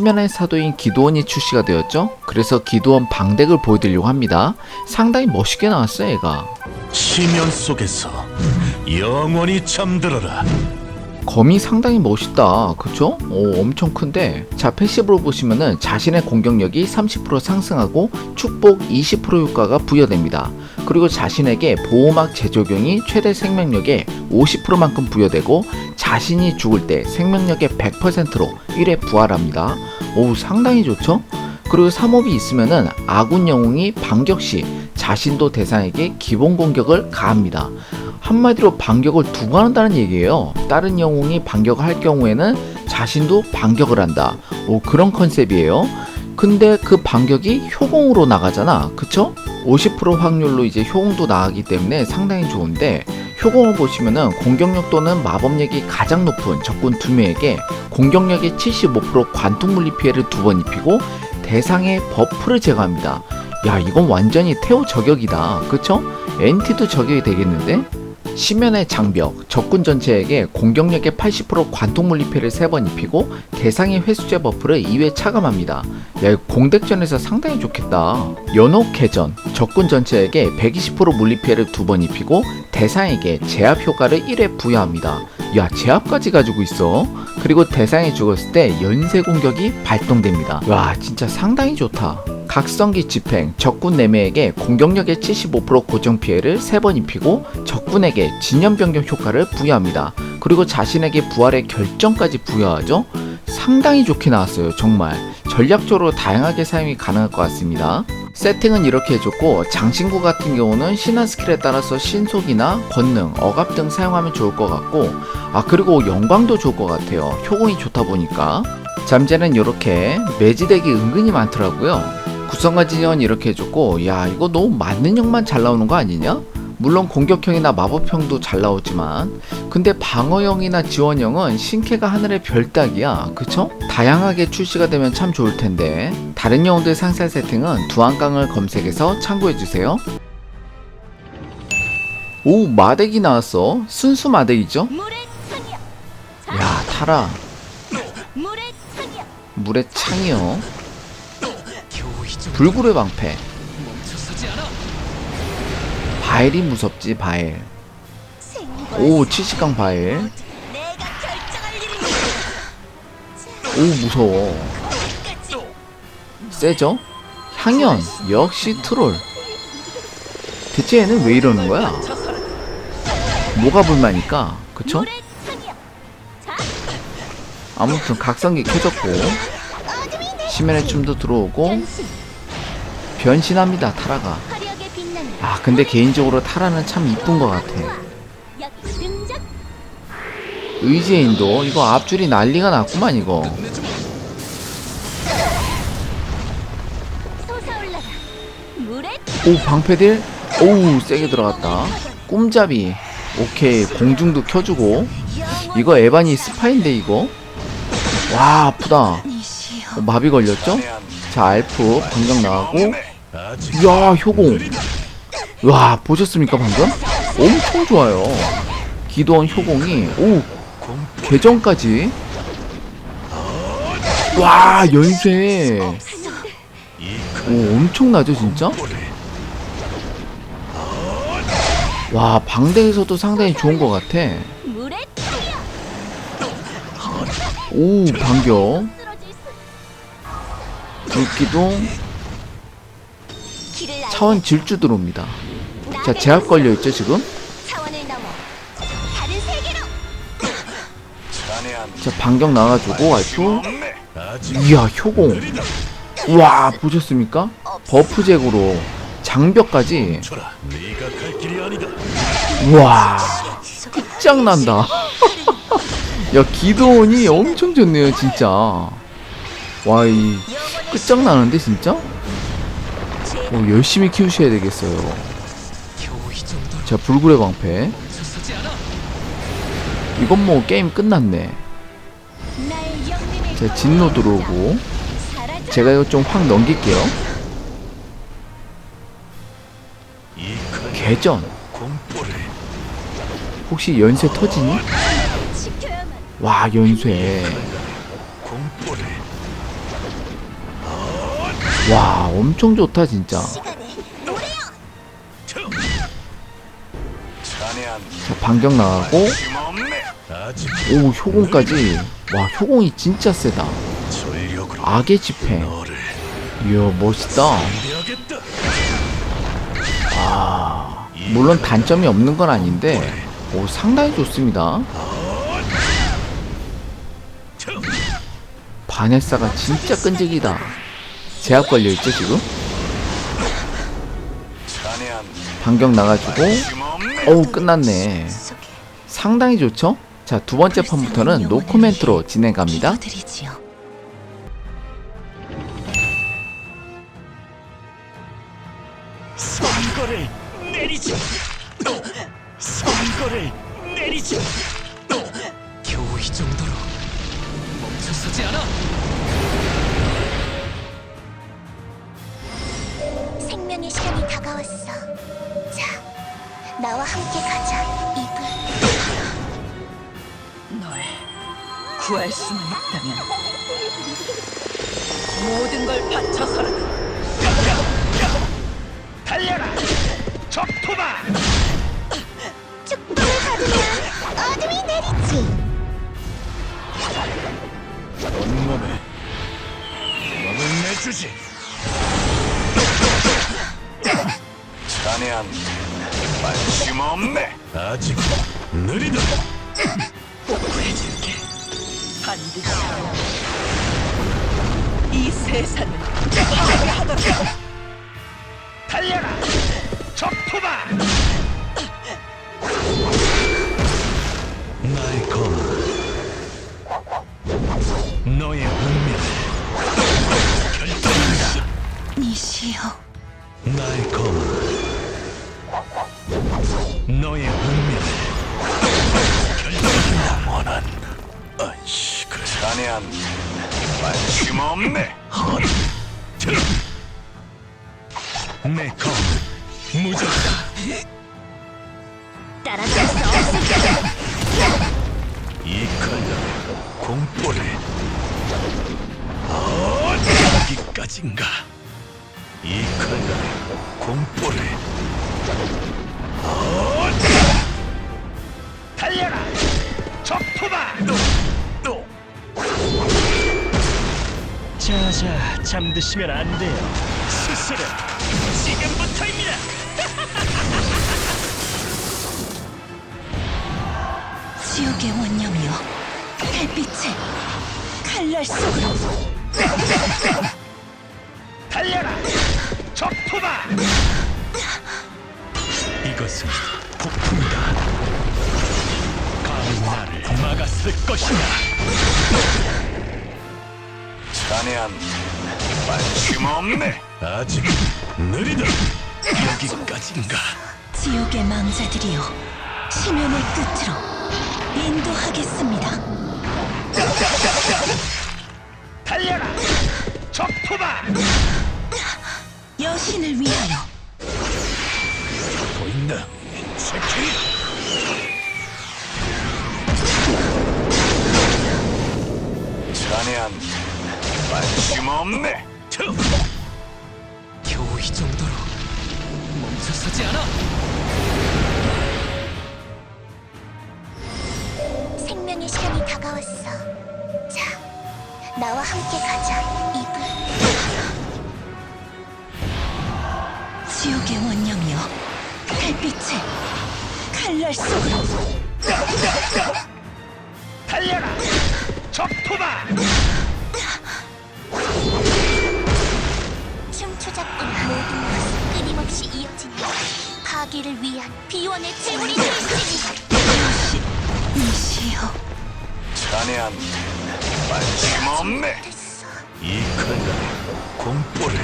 심연의 사도인 기도원이 출시가 되었죠. 그래서 기도원 방덱을 보여드리려고 합니다. 상당히 멋있게 나왔어요, 얘가. 심연 속에서 영원히 잠들어라. 검이 상당히 멋있다. 그쵸? 오, 엄청 큰데. 자, 패시브로 보시면은 자신의 공격력이 30% 상승하고 축복 20% 효과가 부여됩니다. 그리고 자신에게 보호막 재적용이 최대 생명력의 50%만큼 부여되고 자신이 죽을 때 생명력의 100%로 1회 부활합니다. 오, 상당히 좋죠? 그리고 3업이 있으면은 아군 영웅이 반격 시 자신도 대상에게 기본 공격을 가합니다. 한마디로 반격을 두 번 한다는 얘기예요. 다른 영웅이 반격을 할 경우에는 자신도 반격을 한다. 오, 그런 컨셉이에요. 근데 그 반격이 효공으로 나가잖아. 그쵸? 50% 확률로 이제 효공도 나가기 때문에 상당히 좋은데 효공을 보시면은 공격력 또는 마법력이 가장 높은 적군 두 명에게 공격력의 75% 관통 물리 피해를 두 번 입히고 대상의 버프를 제거합니다. 야, 이건 완전히 태오 저격이다. 그쵸? 엔티도 저격이 되겠는데? 심연의 장벽, 적군 전체에게 공격력의 80% 관통 물리패를 3번 입히고 대상의 회수제 버프를 2회 차감합니다. 야, 이거 공덱전에서 상당히 좋겠다. 연옥 회전, 적군 전체에게 120% 물리패를 2번 입히고 대상에게 제압 효과를 1회 부여합니다. 야, 제압까지 가지고 있어. 그리고 대상이 죽었을 때 연쇄 공격이 발동됩니다. 와, 진짜 상당히 좋다. 각성기 집행, 적군 4명에게 공격력의 75% 고정 피해를 3번 입히고 적군에게 진연 변경 효과를 부여합니다. 그리고 자신에게 부활의 결정까지 부여하죠. 상당히 좋게 나왔어요, 정말. 전략적으로 다양하게 사용이 가능할 것 같습니다. 세팅은 이렇게 해줬고 장신구 같은 경우는 신화 스킬에 따라서 신속이나 권능, 억압 등 사용하면 좋을 것 같고 아 그리고 영광도 좋을 것 같아요. 효공이 좋다 보니까 잠재는 이렇게 매지덱이 은근히 많더라고요. 구성과 진영은 이렇게 해줬고 야 이거 너무 만능형만 잘 나오는 거 아니냐? 물론 공격형이나 마법형도 잘 나오지만 근데 방어형이나 지원형은 신캐가 하늘의 별 따기야 그쵸? 다양하게 출시가 되면 참 좋을 텐데 다른 영웅들 상세 세팅은 두한강을 검색해서 참고해주세요 오 마덱이 나왔어 순수 마덱이죠? 야 타라. 물의 창이요 불굴의 방패 바엘이 무섭지 바엘 오 70강 바엘. 오 무서워 세죠? 향연 역시 트롤 대체 얘는 왜 이러는 거야? 뭐가 불만일까? 그쵸? 아무튼 각성기 켜졌고 심연의 춤도 들어오고 변신합니다 타라가. 아 근데 개인적으로 타라는 참 이쁜 것 같아. 의제인도 이거 앞줄이 난리가 났구만 이거. 오 방패딜 오우 세게 들어갔다. 꿈잡이. 오케이 공중도 켜주고. 이거 에반이 스파인데 이거? 와 아프다. 어, 마비 걸렸죠? 자 알프 방정 나가고 아직 야 효공 와 보셨습니까 방금? 엄청 좋아요 기도원 효공이 오 계정까지 와 연쇄 오 엄청나죠 진짜? 와 방대에서도 상당히 좋은 것 같아. 오 반격 알게. 차원 질주 들어옵니다 자 제압 걸려있죠 지금? 자 반격 없네. 아직 이야 효공 와 보셨습니까? 버프 잭으로 장벽까지. 와 끝장난다 야 기도원이 엄청 좋네요 진짜 와 이 끝장나는데 진짜? 어, 열심히 키우셔야 되겠어요. 자 불굴의 방패. 이건 뭐 게임 끝났네. 자 진노 들어오고. 제가 이거 좀 확 넘길게요. 개전. 혹시 연쇄 터지니? 와 연쇄 와 엄청 좋다 진짜. 자 반격 나가고. 오 효공까지. 와 효공이 진짜 세다. 악의 집회 너를 이야 멋있다. 아 물론 단점이 없는 건 아닌데 오 상당히 좋습니다. 바네사가 진짜 끈질기다 제압 걸려있죠 지금? 반격 나가지고. 어우 끝났네 상당히 좋죠? 자 두 번째 판부터는 노코멘트로 진행갑니다 내리지. 내리지. 겨우 이 정도로 멈춰서지 않아. 나와 함께 가자. 이브. 널 구할 수만 있다면 모든 걸 바쳐서라도 달려라. 적토마. 축복을 받으면 어둠이 내리지. 온몸에 힘을 내주지. 자네한 관심 없네. 아직 느리다. 복구해줄게 반드시 이 세상을 파괴하도록 달려라. 적토마. 나의 검. 너의 운명을 결정한다. 니시여. 나의 검. 너의 운명을 결정한다. 영원한 안식을. 자네한 관심 없네. 헛. 내검 무적다. 따라갈 수 없을 거야. 이 칼날의 공포를 여기까지인가 이 칼날의 공포를 달려라! 적토마 또 자자 잠드시면 안 돼요. 수술은 지금부터입니다. 지옥의 원념이여. 달빛을 칼날 속으로. 달려라! 적토마 이 것은 폭풍이다 감히 나를 막았을 것이냐 자네한 관심 없네 아직 느리다 여기까지인가 지옥의 망자들이여. 심연의 끝으로 인도하겠습니다. 달려라 적토마 여신을 위하여. 보인다 체킹 자네한 관심 없네 겨우 이 정도로 멈춰서지 않아 생명의 시간이 다가왔어. 자, 나와 함께 가자. 이브. 달빛을 칼날 속으로. 달려라 적토마 춤추잡고 모든 것은 끊임없이 이어지는 파괴를 위한 비원의 제물이 될지니. 니시여. 자네한 관심 없네 됐어. 이 칼날의 공포를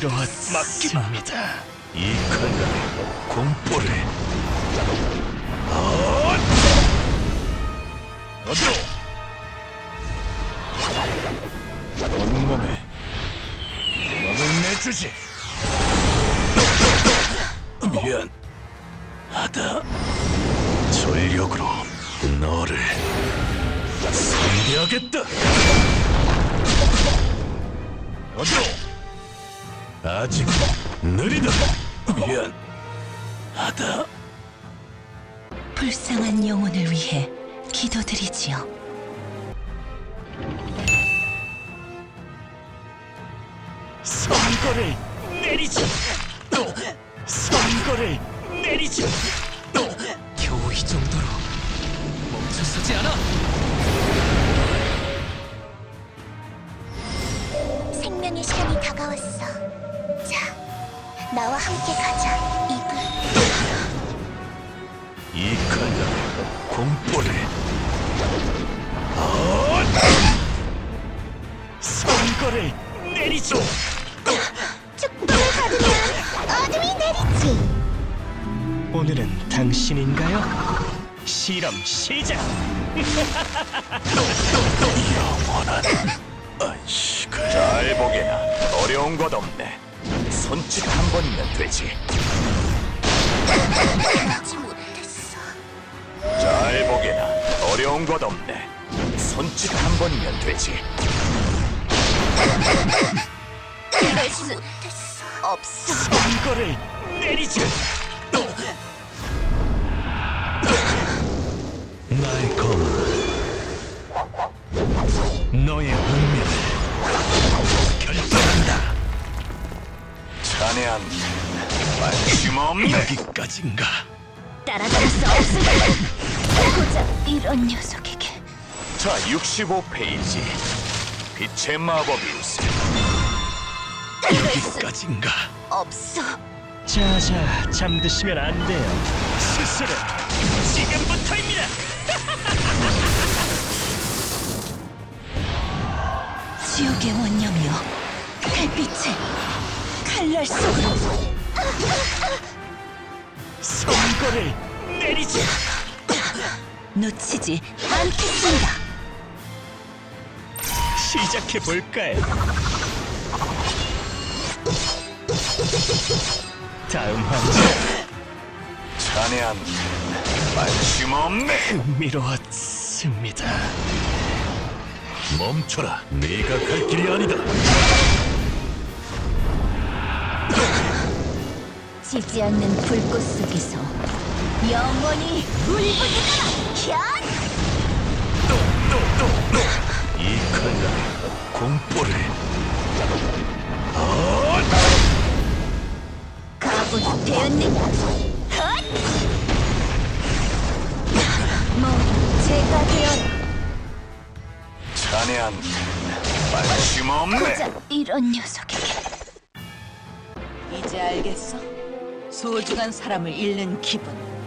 미로와 맡깁니다 이 칼날의 공포를 어디로 온몸에 힘을 내주지! 미안 하다. 전력으로 너를 상대하겠다 아직 느리다. 미안. 하다. 불쌍한 영혼을 위해 기도드리지요. 선거를 내리지. 선거를 내리지. 함께 가자, 이브. 이 칼날에 공포를. 선거를 내리지. 축복을 받으면 어둠이 내리지. 오늘은 당신인가요? 실험 시작! 영원한 안식을 잘 보게나 어려운 것 없네 손짓 한 번이면 되지 하지 못했어. 잘 보게나 어려운 것 없네 손짓 한 번이면 되지 하지 못했어. 없어. 선거를 내리지 나의 검 너의 운명 자네한 말심없네. 여기까지인가? 따라갈 수 없을 고작 이런 녀석에게. 자 65페이지. 빛의 마법일세 여기까지인가? 없어. 자자 잠드시면 안 돼요. 스스로 지금부터입니다. 지옥의 원념이여. 달빛을 칼날 속으로. 선거를 내리지 놓치지 않겠습니다. 시작해 볼까요? 다음 환자 자네한 말심없네 흥미로웠습니다 멈춰라 네가 갈 길이 아니다 지지 않는 불꽃 속에서 영원히 울부짖어라. 현! 이 칼날에 공포를 각오는 되었느냐? 헛! 모두 제가 되어라. 자네한 말심없네 고작 이런 녀석에게. 이제 알겠어? 소중한 사람을 잃는 기분.